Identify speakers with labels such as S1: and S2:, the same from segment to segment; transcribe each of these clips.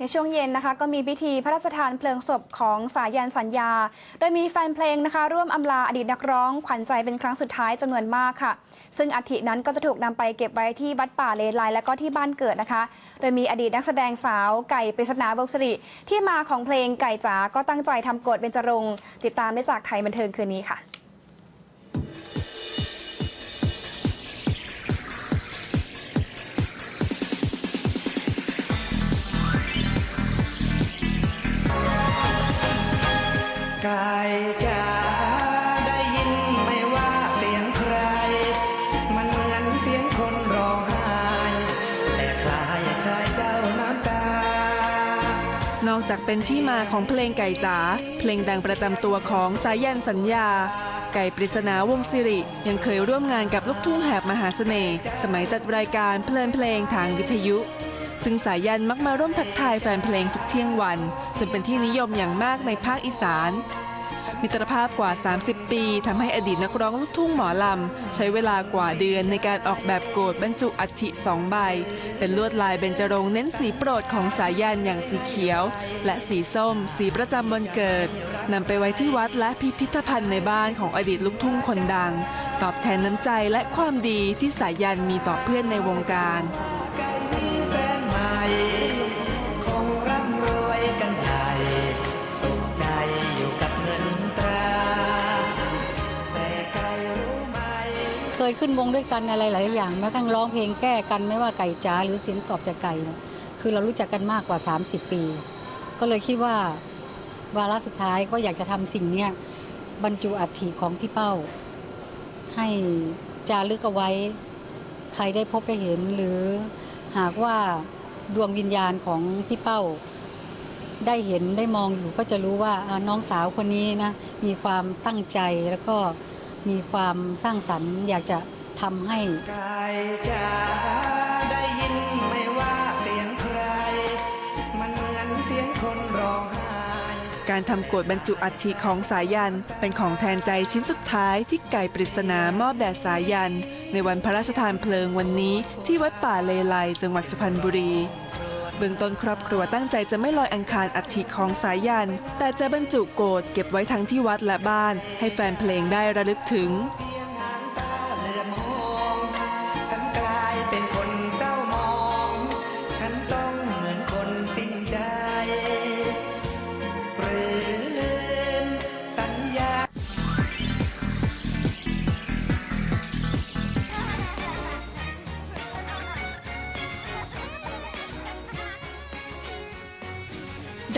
S1: ในช่วงเย็นนะคะก็มีพิธีพระราชทานเพลิงศพของสายันสัญญา โดยมีแฟนเพลงนะคะ ร่วมอำลาอดีตนักร้องขวัญใจเป็นครั้งสุดท้ายจำนวนมากค่ะ ซึ่งอัฐินั้นก็จะถูกนำไปเก็บไว้ที่วัดป่าเลไลและก็ที่บ้านเกิดนะคะ โดยมีอดีตนักแสดงสาวไก่ปริศนาวงสิริที่มาของเพลงไก่จ๋าก็ตั้งใจทำกฎเบญจรงติดตามได้จากไทยบันเทิงคืนนี้ค่ะ
S2: นอ
S3: กจากเป็นที่มาของเพลงไก่จ๋าเพลงดังประจำตัวของสายันสัญญา ไก่ปริศนาวงศ์สิริ ยังเคยร่วมงานกับลูกทุ่งแหบมหาเสน่ห์สมัยจัดรายการเพลินเพลงทางวิทยุ ซึ่งสายันมักมาร่วมทักทายแฟนเพลงทุกเที่ยงวันจนเป็นที่นิยมอย่างมากในภาคอีสาน มิตรภาพกว่า 30 ปีทำให้อดีตนักร้องลูกทุ่งหมอลำ ใช้เวลากว่าเดือนในการออกแบบโกดบรรจุอัฐิสองใบ เป็นลวดลายเบญจรงค์เน้นสีโปรดของสายันอย่างสีเขียว และสีส้ม สีประจำวันเกิดนำไปไว้ที่วัดและพิพิธภัณฑ์ในบ้านของอดีตลูกทุ่งคนดัง ตอบแทนน้ำใจและความดีที่สายันมีต่อเพื่อนในวงการ
S2: เค
S4: ยขึ้นวงด้วยกันอะไรหลายอย่างแม้กระทั่งร้องเพลงแก้กันไม่ว่าไก่จ๋าหรือเสียงตอบจากไก่เนี่ยคือเรารู้จักกันมากกว่า 30 ปี ก็เลยคิดว่าวาระสุดท้ายก็อยากจะทำสิ่งเนี้ยบรรจุอัฐิของพี่เป้า ให้จารึกเอาไว้ ใครได้พบได้เห็นหรือหากว่าดวงวิญญาณของพี่เป้า ได้เห็นได้มองอยู่ก็จะรู้ว่าน้องสาวคนนี้นะมีความตั้งใจแล้วก็ มีความสร้างสรรค์ อยากจะทำให้
S2: ไก่จ๋าได้ยินไหมว่าเสียงใคร มันเหมือนเสียงคนร้องไห้
S3: การทำโกรธบรรจุอัฐิของสายัน เป็นของแทนใจชิ้นสุดท้ายที่ไก่ปริศนามอบแด่สายัน ในวันพระราชทานเพลิงวันนี้ที่วัดป่าเลไลจังหวัดสุพรรณบุรี เบื้องต้นครอบครัวตั้งใจจะไม่ลอยอังคารอัฐิของสายัน แต่จะบรรจุโกรธเก็บไว้ทั้งที่วัดและบ้าน ให้แฟนเพลงได้ระลึกถึง
S2: เพียงหาง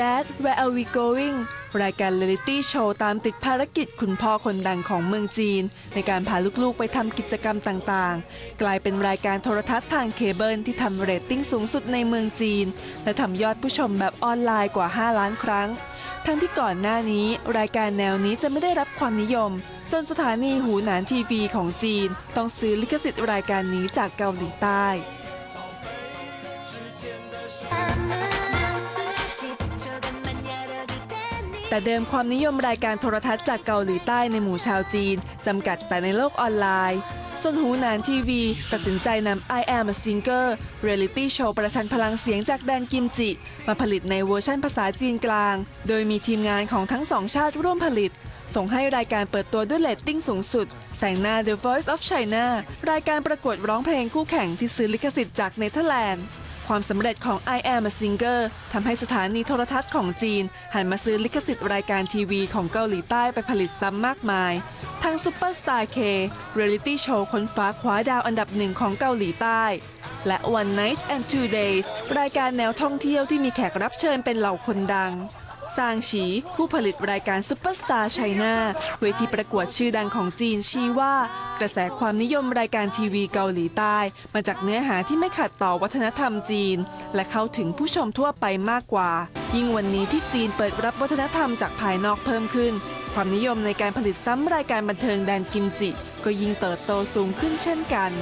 S3: Dad Where Are We Going รายการเรียลิตี้โชว์ตามติดภารกิจคุณพ่อคนดังของเมืองจีน ในการพาลูกๆไปทำกิจกรรมต่างๆ กลายเป็นรายการโทรทัศน์ทางเคเบิลที่ทำเรตติ้งสูงสุดในเมืองจีน และทำยอดผู้ชมแบบออนไลน์กว่า 5 ล้านครั้ง ทั้งที่ก่อนหน้านี้รายการแนวนี้จะไม่ได้รับความนิยม จนสถานีหูหนานทีวีของจีน ต้องซื้อลิขสิทธิ์รายการนี้จากเกาหลีใต้ แต่เดิมความนิยมรายการโทรทัศน์จากเกาหลีใต้ในหมู่ชาวจีนจำกัดแต่ในโลกออนไลน์ จนหูหนานทีวี ตัดสินใจนำ I Am a Singer Reality Show ประชันพลังเสียงจากแดนกิมจิ มาผลิตในเวอร์ชันภาษาจีนกลาง โดยมีทีมงานของทั้งสองชาติร่วมผลิต ส่งให้รายการเปิดตัวด้วยเรตติ้งสูงสุด แสงหน้า The Voice of China รายการประกวดร้องเพลงคู่แข่งที่ซื้อลิขสิทธิ์จากเนเธอร์แลนด์ ความสำเร็จของ I Am a Singer ทำให้สถานีโทรทัศน์ของจีน หันมาซื้อลิขสิทธิ์รายการทีวีของเกาหลีใต้ไปผลิตซ้ำมากมาย ทั้งซ u เปอร์สตาร์เคเรียลิตี้โชว์ค้นฟ้าคว้าดาวอันดับหนึ่งของเกาหลีใต้ และ One Night and Two Days รายการแนวท่องเที่ยวที่มีแขกรับเชิญเป็นเหล่าคนดัง ซางฉี ผู้ผลิตรายการซุปเปอร์สตาร์ไชน่าเวทีประกวดชื่อดังของจีนชี้ว่า กระแสความนิยมรายการทีวีเกาหลีใต้ มาจากเนื้อหาที่ไม่ขัดต่อวัฒนธรรมจีน และเข้าถึงผู้ชมทั่วไปมากกว่า ยิ่งวันนี้ที่จีนเปิดรับวัฒนธรรมจากภายนอกเพิ่มขึ้น ความนิยมในการผลิตซ้ำรายการบันเทิงแดนกิมจิ ก็ยิ่งเติบโตสูงขึ้นเช่นกัน